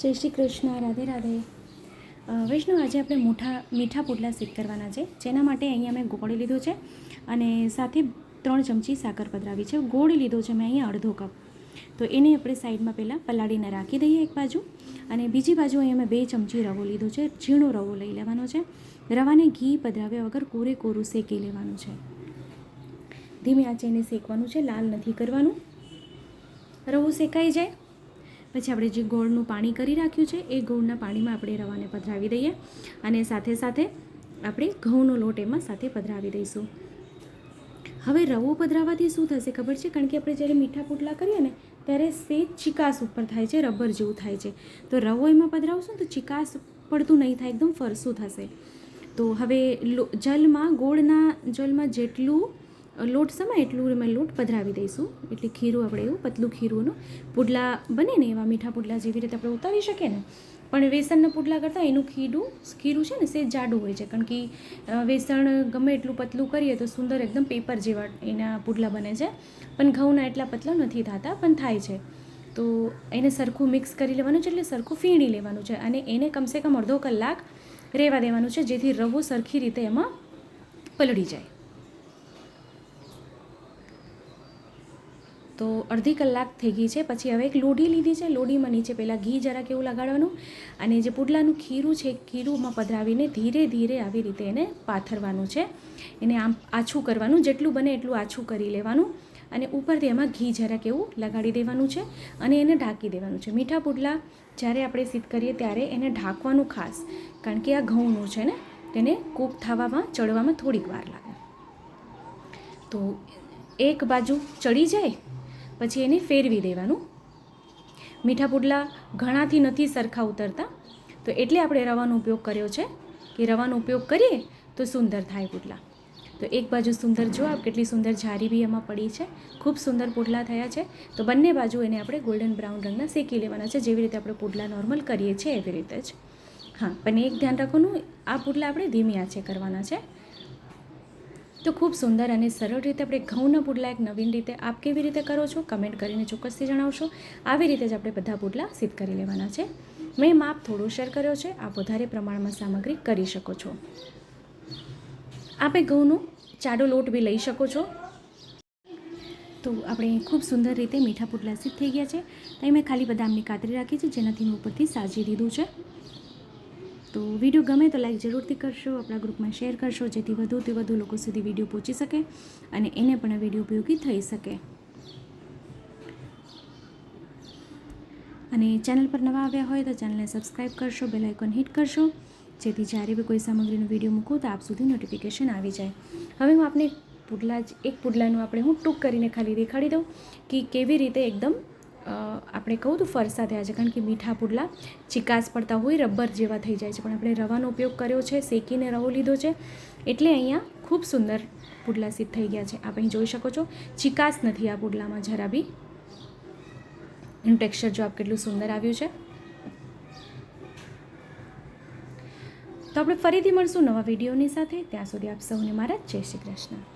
જય શ્રી કૃષ્ણ, રાધે રાધે. વૈષ્ણવ આજે આપણે મોટા મીઠા પુડલા શેક કરવાના છે, જેના માટે અહીંયા મેં ગોળ લીધો છે અને સાથે ત્રણ ચમચી સાકર પધરાવી છે. ગોળ લીધો છે મેં અહીંયા અડધો કપ. તો એને આપણે સાઈડમાં પહેલાં પલાળીને રાખી દઈએ એક બાજુ અને બીજી બાજુ અહીંયા મેં બે ચમચી રવો લીધો છે, ઝીણો રવો લઈ લેવાનો છે. રવાને ઘી પધરાવ્યા વગર કોરે કોરું શેકી લેવાનું છે. ધીમે આંચે એને શેકવાનું છે, લાલ નથી કરવાનું. રવો શેકાઈ જાય. પછી આપણે જે ગોળનું પાણી કરી રાખ્યું છે, એ ગોળના પાણીમાં આપણે રવાને પધરાવી દઈએ અને સાથે સાથે આપણે ઘઉંનો લોટ એમાં સાથે પધરાવી દઈશું. હવે રવો પધરાવવાથી શું થશે ખબર છે? કારણ કે આપણે જ્યારે મીઠા પોટલા કરીએ ને, ત્યારે સેજ ચિકાસ ઉપર થાય છે, રબર જેવું થાય છે. તો રવો એમાં પધરાવશું તો ચિકાસ પડતું નહીં થાય, એકદમ ફરસું થશે. તો હવે જલમાં, ગોળના જલમાં જેટલું લોટ સમાય એટલું અમે લોટ પધરાવી દઈશું. એટલે ખીરું આપણે એવું, પતલું ખીરુંનું. પુડલા બને ને એવા મીઠા પુડલા જેવી રીતે આપણે ઉતારી શકીએ ને. પણ વેસણના પુડલા કરતાં એનું ખીરું ખીરું છે ને સે જાડું હોય છે. કારણ કે વેસણ ગમે એટલું પતલું કરીએ તો સુંદર એકદમ પેપર જેવા એના પુડલા બને છે. પણ ઘઉંના એટલા પતલા નથી થતા, પણ થાય છે. તો એને સરખું મિક્સ કરી લેવાનું છે એટલે સરખું ફીણી લેવાનું છે. અને એને કમસે કમ અડધો કલાક રહેવા દેવાનું છે, જેથી રવો સરખી રીતે એમાં પલળી જાય. તો અડધી કલાક થઈ ગઈ છે. પછી હવે એક લોઢી લીધી છે. લોઢીમાં નીચે પહેલાં ઘી જરાક એવું લગાડવાનું અને જે પુડલાનું ખીરું છે ખીરુંમાં પધરાવીને ધીરે ધીરે આવી રીતે એને પાથરવાનું છે. એને આમ આછું કરવાનું, જેટલું બને એટલું આછું કરી લેવાનું અને ઉપરથી એમાં ઘી જરાક એવું લગાડી દેવાનું છે અને એને ઢાંકી દેવાનું છે. મીઠા પુડલા જ્યારે આપણે સિદ્ધ કરીએ ત્યારે એને ઢાંકવાનું ખાસ, કારણ કે આ ઘઉંનું છે ને, તેને કૂક થવામાં, ચડવામાં થોડીક વાર લાગે. તો એક બાજુ ચડી જાય પછી એને ફેરવી દેવાનું. મીઠા પુડલા ઘણાથી નથી સરખા ઉતરતા. તો એટલે આપણે રવાનો ઉપયોગ કર્યો છે કે રવાનો ઉપયોગ કરીએ તો સુંદર થાય પુડલા. તો એક બાજુ સુંદર જો આપ કેટલી સુંદર જારી બી એમાં પડી છે. ખૂબ સુંદર પુડલા થયા છે. તો બંને બાજુ એને આપણે ગોલ્ડન બ્રાઉન રંગના શેકી લેવાના છે. જેવી રીતે આપણે પુડલા નોર્મલ કરીએ છીએ એવી રીતે જ. હા, પણ એક ધ્યાન રાખવાનું, આ પુડલા આપણે ધીમી આંચે કરવાના છે. તો ખૂબ સુંદર અને સરળ રીતે આપણે ઘઉંના પુડલા એક નવીન રીતે આપ કેવી રીતે કરો છો કમેન્ટ કરીને ચોક્કસથી જણાવશો. આવી રીતે જ આપણે બધા પુડલા સિદ્ધ કરી લેવાના છે. મેં માપ થોડો શેર કર્યો છે. આપ વધારે પ્રમાણમાં સામગ્રી કરી શકો છો. આપે ઘઉંનો ચાડો લોટ બી લઈ શકો છો. તો આપણે ખૂબ સુંદર રીતે મીઠા પુડલા સિદ્ધ થઈ ગયા છે. ત્યાં મેં ખાલી બદામની કાતરી રાખી છે. જેનાથી મેં ઉપરથી સાજી દીધું છે. તો વીડિયો ગમે તો લાઈક જરૂરથી કરશો, આપણા ગ્રુપમાં શેર કરશો, જેથી વધુથી વધુ લોકો સુધી વીડિયો પહોંચી શકે અને એને પણ આ વીડિયો ઉપયોગી થઈ શકે. અને ચેનલ પર નવા આવ્યા હોય તો ચેનલને સબસ્ક્રાઈબ કરશો બેલ આઇકોન હિટ કરશો, જેથી જ્યારે બી કોઈ સામગ્રીનો વીડિયો મૂકું તો આપ સુધી નોટિફિકેશન આવી જાય. હવે હું આપને પુડલા જ એક પુડલાનું આપણે હું ટૂંક કરીને ખાલી દેખાડી દઉં કે કેવી રીતે એકદમ આપણે કહું તો ફરસા થયા છે કારણ કે મીઠા પુડલા ચિકાસ પડતા હોય, રબર જેવા થઈ જાય છે. પણ આપણે રવાનો ઉપયોગ કર્યો છે, શેકીને રવો લીધો છે, એટલે અહીંયા ખૂબ સુંદર પુડલા સિદ્ધ થઈ ગયા છે. આપ અહીં જોઈ શકો છો, ચિકાસ નથી આ પુડલામાં જરા બી. એનું ટેક્સચર જો આપ કેટલું સુંદર આવ્યું છે. તો આપણે ફરીથી મળશું નવા વિડીયોની સાથે. ત્યાં સુધી આપ સૌને મારા જય શ્રી કૃષ્ણ.